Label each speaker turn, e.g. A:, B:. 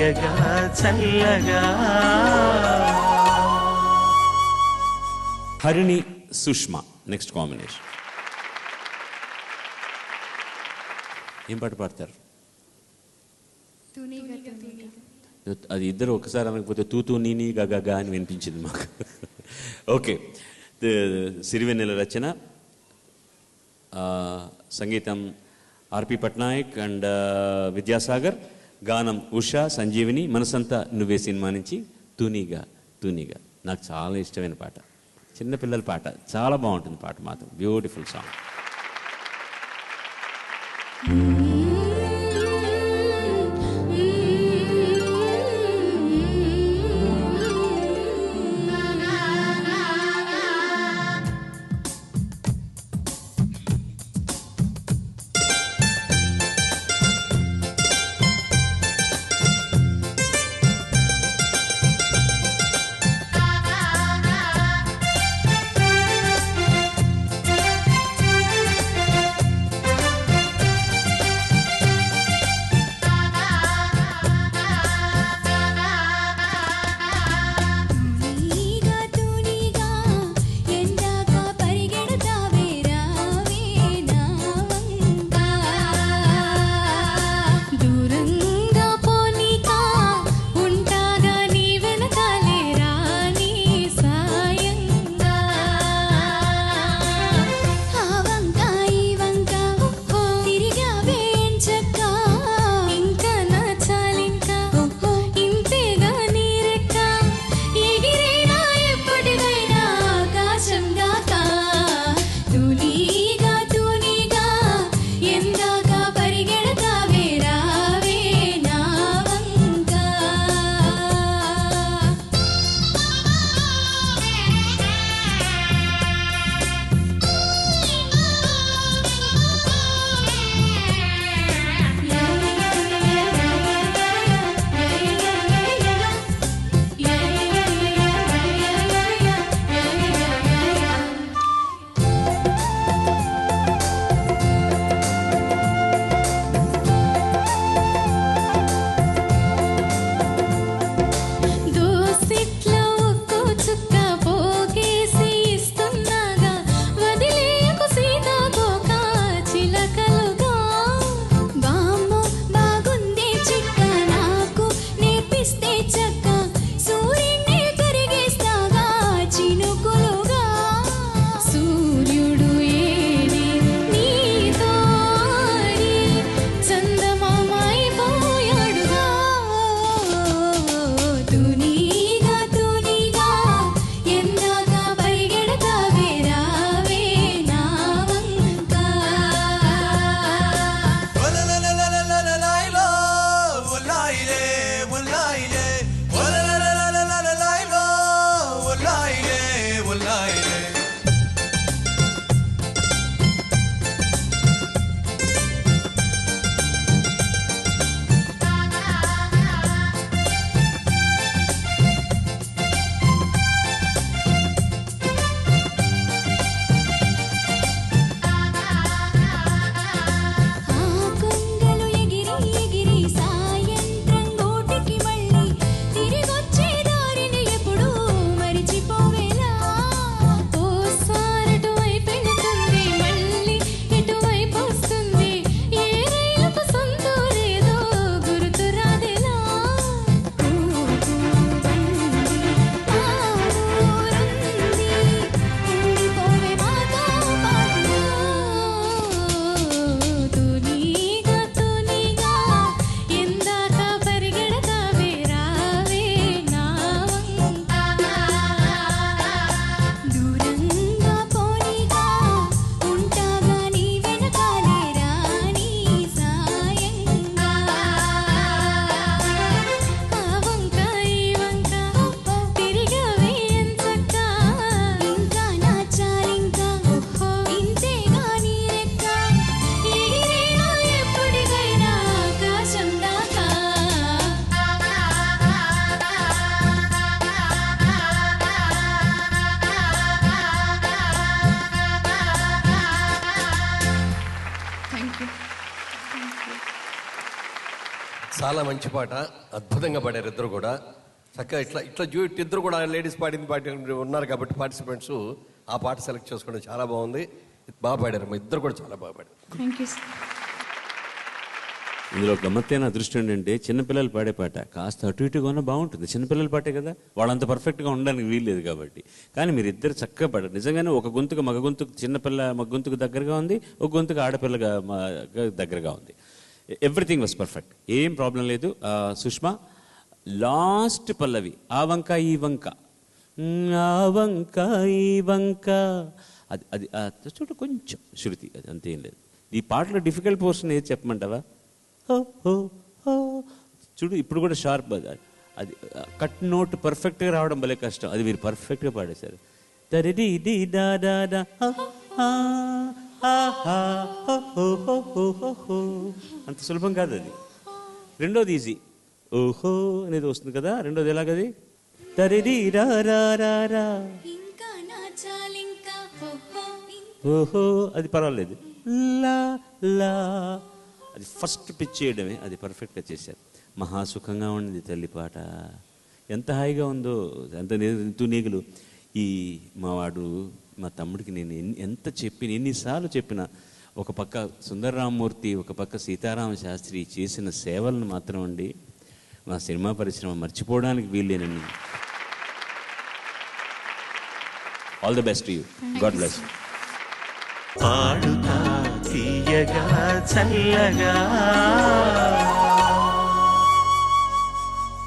A: తీయగా చల్లగా.
B: Harini Sushma next combination ఏం పాట పాడతారు? అది ఇద్దరు ఒకసారి అనకపోతే తూతూ నీని గగా అని వినిపించింది మాకు. ఓకే. సిరివెన్నెల రచన. సంగీతం ఆర్పి పట్నాయక్ అండ్ విద్యాసాగర్. గానం ఉషా సంజీవిని మనసంతా నువ్వే సినిమా నుంచి తునిగా తునిగా. నాకు చాలా ఇష్టమైన పాట. చిన్నపిల్లల పాట. చాలా బాగుంటుంది పాట మాత్రం. బ్యూటిఫుల్ సాంగ్
C: చాలా మంచి పాట అద్భుతంగా పాడారు ఇద్దరు కూడా. చక్కగా ఇట్లా ఇట్లా జూ ఇద్దరు కూడా లేడీస్ పాడింది పాడి ఉన్నారు కాబట్టి పార్టిసిపెంట్స్ ఆ పాట సెలెక్ట్ చేసుకోవడం చాలా బాగుంది. బాగా పాడారు మా ఇద్దరు కూడా చాలా బాగా పాడారు.
B: ఇందులో గమ్మత్తైన అదృష్టం ఏంటంటే చిన్నపిల్లలు పాడే పాట కాస్త అటు ఇటుగా ఉన్నా బాగుంటుంది. చిన్నపిల్లలు పాటే కదా? వాళ్ళంత పర్ఫెక్ట్గా ఉండడానికి వీల్లేదు కాబట్టి. కానీ మీరు ఇద్దరు చక్కగా పాడారు. నిజంగానే ఒక గొంతుకు మగ గొంతుకు చిన్నపిల్ల మగ గొంతుకు దగ్గరగా ఉంది ఒక గొంతుకు ఆడపిల్లగా మా- దగ్గరగా ఉంది. ఎవ్రీథింగ్ వాజ్ పర్ఫెక్ట్ ఏం ప్రాబ్లం లేదు. సుష్మా లాస్ట్ పల్లవి ఆ వంక ఈ వంక. ఆ వంక ఈ వంక. అది అది చూడు కొంచెం శృతి అది అంతేం లేదు. ఈ పాటలో డిఫికల్ట్ పోర్షన్ ఏది చెప్పమంటావా? హో హో హో. చూడు ఇప్పుడు కూడా షార్ప్ అది. అది కట్ నోట్ పర్ఫెక్ట్గా రావడం భలే కష్టం. అది మీరు పర్ఫెక్ట్గా పాడేశారు. దరిది ది దా దా దా హో, హో, హో, హో, హో, అంత సులభం కాదు అది రెండోది ఈజీ ఓహో అనేది వస్తుంది కదా రెండోది ఎలాగది దరిది రా రా
D: ఓహో
B: అది పర్వాలేదు లా లా అది ఫస్ట్ పిచ్ చేయడమే అది పర్ఫెక్ట్గా చేశారు మహాసుఖంగా ఉండింది తల్లి పాట ఎంత హాయిగా ఉందో ఎంత తూనీగులు ఈ మావాడు మా తమ్ముడికి నేను ఎన్ని- ఎంత చెప్పిన ఎన్నిసార్లు చెప్పిన ఒక పక్క సుందరరామమూర్తి ఒక పక్క సీతారామ శాస్త్రి చేసిన సేవలను మాత్రం అండి మా సినిమా పరిశ్రమ మర్చిపోవడానికి వీల్లేనని all the best you God bless you
A: Padutha Theeyaga చల్లగా.